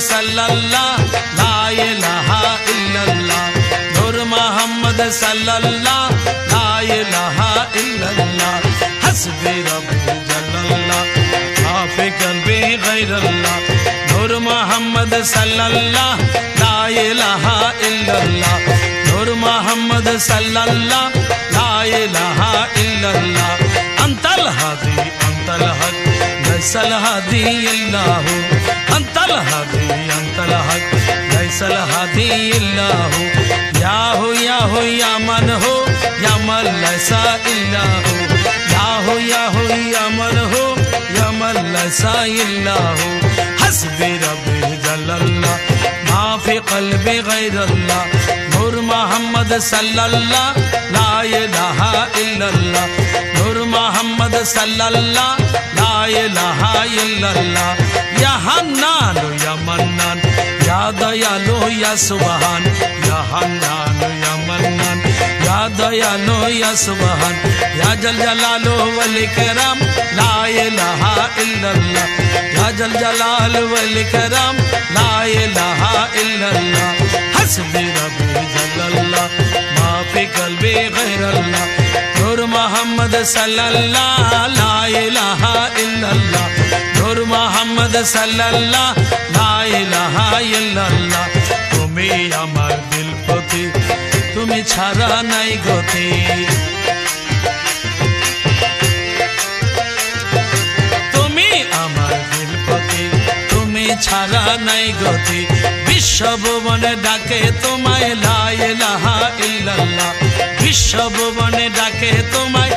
சல்லல்லா லாயிலஹா இல்லல்லா நூர் முஹம்மது சல்லல்லா லாயிலஹா இல்லல்லா ஹஸ்பி ரப்பி ஜல்லல்லா ஆஃபி கல்பி கைரல்லா நூர் முஹம்மது சல்லல்லா லாயிலஹா இல்லல்லா நூர் முஹம்மது சல்லல்லா ইলাহা ইল্লাল্লাহ আনতাল হাদি আনতাল হক লাইসাল হাদি ইল্লাহ আনতাল হাদি আনতাল হক লাইসাল হাদি ইল্লাহ ইয়া হু ইয়া হু ইয়া মান হু ইয়া মান লাইসা ইল্লাহ ইয়া হু ইয়া মান হু ইয়া মান লাইসা ইল্লাহ হাসবি রব্বি জালাল্লাহ মা ফি কলবি গায়রাল্লাহ هو يا هو يا من هو يا من ليس إلا هو يا هو يا هو يا من هو يا من ليس إلا هو حسبي ربي جل الله ما في قلبي غير الله نور محمد صلى الله لا إله إلا الله نور محمد صلى الله لا إله إلا الله يا حنان يا منان يا ديالو يا سبحان يا حنان يا منان يا ديالو يا سبحان يا جل جلاله والإكرام لا إله إلا الله يا جل جلال والإكرام لا إله إلا الله حسبي মোহাম্মদ সাল্লাল্লাহ লা মোহাম্মদ সাল্লাল্লাহ তুমি আমার দিল প্রতি, তুমি ছাড়া নাই গতি। তুমি আমার দিল প্রতি, তুমি ছাড়া নাই গতি। বিশ্ব ভুবনে ডাকে তোমায়, লা ইলাহা ইল্লাল্লাহ। বিশ্বভুবনে ডাকে তোমায়।